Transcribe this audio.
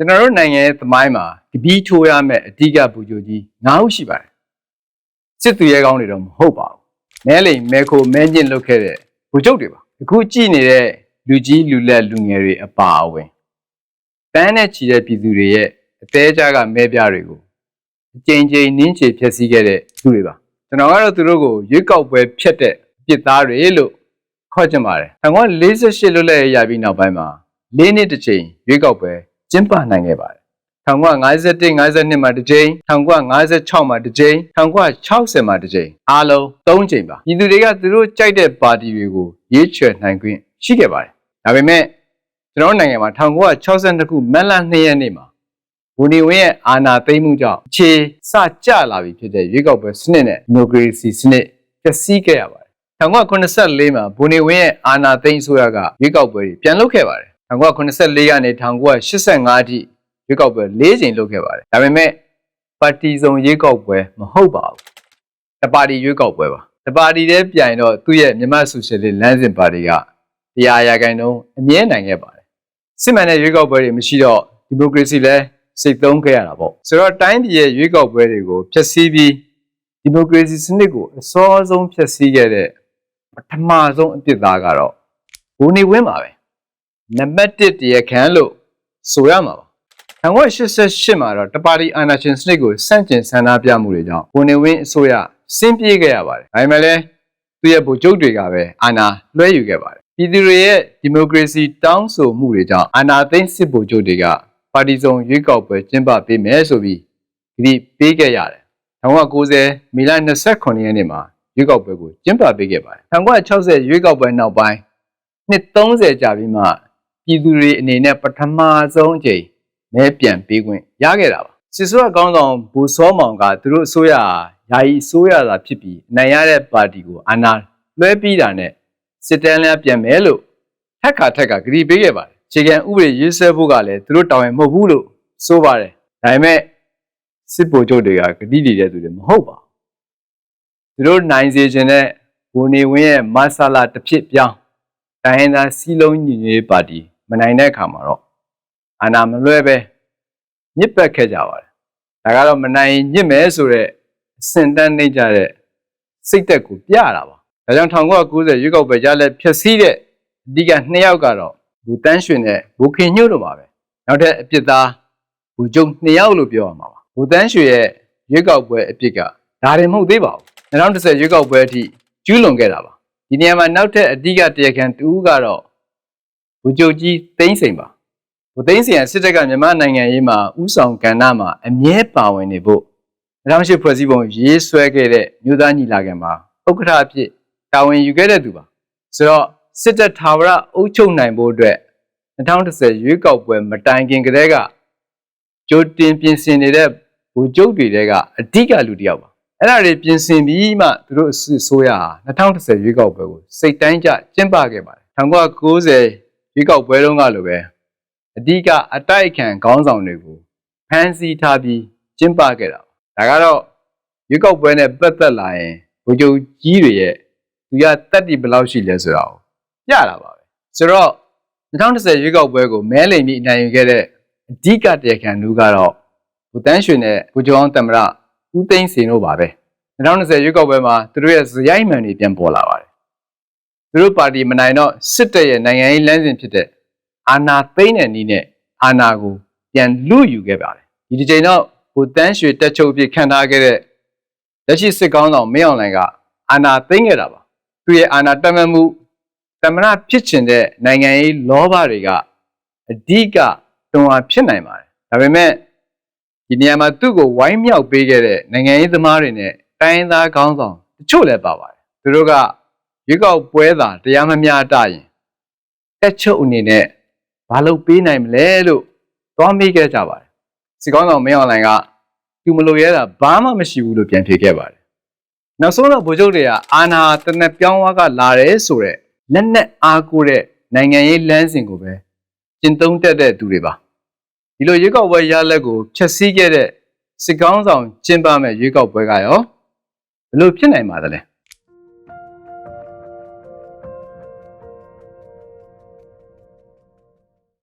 ကျွန်တော်တို့နိုင်ငံရဲ့သမိုင်းမှာကပီးထိုးရမယ့်အဓိကပူဂျိုကြီး၅ဦးရှိပါတယ်စစ်သူရဲကောင်းတွေတော့မဟုတ်ပါဘူးမဲလိန်မဲခိုမဲကျင့်လုပ်ခဲ့တဲ့ဘူဂျုတ်တွေပါအခုကြည့်နေတဲ့လူကြီးလူလက်လူငယ်တွေအပါအဝင်တန်းနဲ့ချီတဲ့ပြည်သူတွေရဲ့အသေးကြားကမဲပြတွေကိုအကြိမ်ကြိမ်နင်းချေဖျက်ဆီးခဲ့တဲ့သူတွေပါကျွန်တော်ကတော့သူတို့ကိုရွေးကောက်ပွဲဖျက်တဲ့အပြစ်သားတွေလို့ခေါ်ချင်ပါတယ်1948လွတ်လပ်ရေးရပြီးနောက်ပိုင်းမှာ၄နှစ်တစ်ချိန်ရွေးကောက်ပွဲ ကျင်းပနိုင်ခဲ့ပါတယ်1951 52မှာတစ်ကြိမ်1956မှာတစ်ကြိမ်1960မှာတစ်ကြိမ်အားလုံး3ကြိမ်ပါပြည်သူတွေကသူတို့ကြိုက်တဲ့ပါတီတွေကိုရွေးချယ်နိုင်ခွင့်ရှိခဲ့ပါတယ်ဒါပေမဲ့ကျွန်တော်တို့နိုင်ငံမှာ1962ခုမတ်လ2ရက်နေ့မှာဘူနီဝင်းရဲ့အာဏာသိမ်းမှုကြောင့်အခြေစကျလာပြီဖြစ်တဲ့ရွေးကောက်ပွဲစနစ်နဲ့ဒီမိုကရေစီစနစ်ပျက်စီးခဲ့ရပါတယ်1984မှာဘူနီဝင်းရဲ့အာဏာသိမ်းအစိုးရကရွေးကောက်ပွဲတွေပြန်လုပ်ခဲ့ပါတယ် 1984ကနေ1985အထိရွေးကောက်ပွဲ၄ချိန်လုပ်ခဲ့ပါတယ်ဒါပေမဲ့ပါတီစုံရွေးကောက်ပွဲမဟုတ်ပါဘူးတပါတီရွေးကောက်ပွဲပါတပါတီတည်းပြိုင်တော့သူ့ရဲ့မြန်မာဆိုရှယ်လစ်လမ်းစဉ်ပါတီကတရားရာခိုင်နှုန်းအမြဲနိုင်ခဲ့ပါတယ်စစ်မှန်တဲ့ရွေးကောက်ပွဲတွေမရှိတော့ဒီမိုကရေစီလည်းစိတ်သုံးခဲ့ရတာပေါ့ဆိုတော့တိုင်းပြည်ရဲ့ရွေးကောက်ပွဲတွေကိုဖျက်ဆီးပြီးဒီမိုကရေစီစနစ်ကိုအစောဆုံးဖျက်ဆီးခဲ့တဲ့ပထမဆုံးအပြစ်သားကတော့ဘူနေဝင်းပါပဲ နံပါတ်1တရားခံလို့ဆိုရမှာပါ1988မှာတော့တပါတီအာဏာရှင်စနစ်ကိုစန့်ကျင်ဆန္ဒပြမှုတွေကြောင့်ဘူနေဝင်းအစိုးရဆင်းပြေးခဲ့ရပါတယ်ဒါပေမဲ့လည်းသူ့ရဲ့ဗိုလ်ချုပ်တွေကပဲအာဏာလွှဲယူခဲ့ပါတယ်ပြည်သူတွေရဲ့ဒီမိုကရေစီတောင်းဆိုမှုတွေကြောင့်အာဏာသိမ်းစစ်ဗိုလ်ချုပ်တွေကပါတီစုံရွေးကောက်ပွဲကျင်းပပေးမယ်ဆိုပြီးဒီပေးခဲ့ရတယ်1990မီလ29ရက်နေ့မှာရွေးကောက်ပွဲကိုကျင်းပပေးခဲ့ပါတယ်1960ရွေးကောက်ပွဲနောက်ပိုင်းနှစ်30ကြာပြီးမှ ပြည်သူတွေအနေနဲ့ပထမဆုံးအကြိမ်မဲပြန်ပေးခွင့်ရခဲ့တာပါစစ်ဆိုးကောင်းဆောင်ဘူစောမောင်ကသူတို့အစိုးရယာယီအစိုးရသာဖြစ်ပြီးအနိုင်ရတဲ့ပါတီကိုအာဏာလွှဲပြီးတာနဲ့စစ်တမ်းလည်းပြန်မယ်လို့ထက်ခါထက်ကကြည်ပေးခဲ့ပါတယ်ခြေခံဥပဒေရေးဆွဲဖို့ကလည်းသူတို့တောင်းရင်မဟုတ်ဘူးလို့ဆိုပါတယ်ဒါပေမဲ့စစ်ဗိုလ်ချုပ်တွေကဂတိတည်တဲ့သူတွေမဟုတ်ပါဘူးသူတို့နိုင်စေခြင်းနဲ့ဘိုနေဝင်းရဲ့မဆလာတစ်ဖြစ်ပြောင်းတိုင်းရင်းသားစီလုံးညီညွတ်ရေးပါတီ မနိုင်တဲ့အခါမှာတော့အာဏာမလွဲပဲညစ်ပတ်ခဲ့ကြပါတယ်ဒါကတော့မနိုင်ညစ်မယ်ဆိုတော့အစင်တန်းနေကြတဲ့စိတ်သက်ကိုပြရတာပါဒါကြောင့်1990ရွေးကောက်ပွဲရလက်ဖြည့်ဆည်းတဲ့အဓိကနှစ်ယောက်ကတော့ဘူတန်းရွှင်နဲ့ဘူခင်ညှို့တို့ပါပဲနောက်ထပ်အပြစ်သားဘူကျုံနှစ်ယောက်လို့ပြောရမှာပါဘူတန်းရွှင်ရဲ့ရွေးကောက်ပွဲအပြစ်ကဒါရင်မဟုတ်သေးပါဘူး2010ရွေးကောက်ပွဲအထိကျူးလွန်ခဲ့တာပါဒီနေရာမှာနောက်ထပ်အဓိကတရားခံတူကတော့ ဘူကျုံကြီးသိန်းစိန်ပါဘူသိန်းစိန်ကစစ်တပ်ကမြန်မာနိုင်ငံရေးမှာဥဆောင်ကဏ္ဍမှာအမြဲပါဝင်နေဖို့2008ဖွဲ့စည်းပုံရေးဆွဲခဲ့တဲ့မြို့သားညီလာခံမှာဥက္ကဋ္ဌအဖြစ်တာဝန်ယူခဲ့တဲ့သူပါဆိုတော့စစ်တပ်ထာဝရအုပ်ချုပ်နိုင်ဖို့အတွက်2010ရွေးကောက်ပွဲမတိုင်ခင်ကတည်းကကြိုတင်ပြင်ဆင်နေတဲ့ဗိုလ်ချုပ်တွေတဲကအဓိကလူတစ်ယောက်ပါအဲ့ဒါတွေပြင်ဆင်ပြီးမှသူတို့အစိုးရဟာ2010ရွေးကောက်ပွဲကိုစိတ်တိုင်းကျကျင်းပခဲ့ပါတယ်1990 ရွေးကောက်ပွဲတုန်းကလိုပဲအဓိကအတိုက်အခံခေါင်းဆောင်တွေကိုဖမ်းဆီးထားပြီးကျင်းပခဲ့တာဒါကတော့ရွေးကောက်ပွဲနဲ့ပတ်သက်လာရင်ဗိုလ်ချုပ်ကြီးတွေရဲ့သူရတက်တီဘယ်လောက်ရှိလဲဆိုတာကိုပြတာပါပဲဆိုတော့2010ရွေးကောက်ပွဲကိုမဲလိမ်ပြီးအနိုင်ယူခဲ့တဲ့အဓိကတရားခံလူကတော့ဘူတန်းရွှေနဲ့ဘူကျောင်းတမရဦးသိန်းစင်တို့ပါပဲ2020ရွေးကောက်ပွဲမှာသူတို့ရဲ့ဇယိုက်မှန်တွေပြန်ပေါ်လာပါတယ် သူတို့ပါတီမနိုင်တော့စစ်တပ်ရဲ့နိုင်ငံရေးလမ်းစဉ်ဖြစ်တဲ့အာဏာသိမ်းတဲ့နည်းနဲ့အာဏာကိုပြန်လူယူခဲ့ပါတယ်ဒီဒီချိန်တော့ဘူတန်းရွှေတက်ချုပ်ဖြစ်ခံထားခဲ့တဲ့လက်ရှိစစ်ကောင်းဆောင်မင်းအောင်လှိုင်ကအာဏာသိမ်းခဲ့တာပါသူရဲ့အာဏာတက်မှတ်မှုတမနာဖြစ်ချင်တဲ့နိုင်ငံရေးလောဘတွေကအဓိကတွန်းအားဖြစ်နိုင်ပါတယ်ဒါပေမဲ့ဒီနေရာမှာသူ့ကိုဝိုင်းမြောက်ပေးခဲ့တဲ့နိုင်ငံရေးသမားတွေနဲ့တိုင်းသားခေါင်းဆောင်တချို့လည်းပါပါတယ်သူတို့က ရွေးကောက်ပွဲသာတရားမမျှတရင်တက်ချုပ်အနေနဲ့ဘာလုပ်ပေးနိုင်မလဲလို့သွားမေးခဲ့ကြပါတယ်စီကောင်းဆောင်မင်းအွန်လိုင်းကသူမလို့ရဲတာဘာမှမရှိဘူးလို့ပြန်ဖြေခဲ့ပါတယ်နောက်ဆုံးတော့ဗိုလ်ချုပ်တွေကအာနာတနက်ပြောင်းဝါကလာတယ်ဆိုတော့လက်နက်အားကိုးတဲ့နိုင်ငံရေးလမ်းစဉ်ကိုပဲကျင့်သုံးတတ်တဲ့သူတွေပါဒီလိုရွေးကောက်ပွဲရလက်ကိုဖျက်ဆီးခဲ့တဲ့စစ်ကောင်းဆောင်ကျင်းပမဲ့ရွေးကောက်ပွဲကရောဘယ်လိုဖြစ်နိုင်ပါသလဲ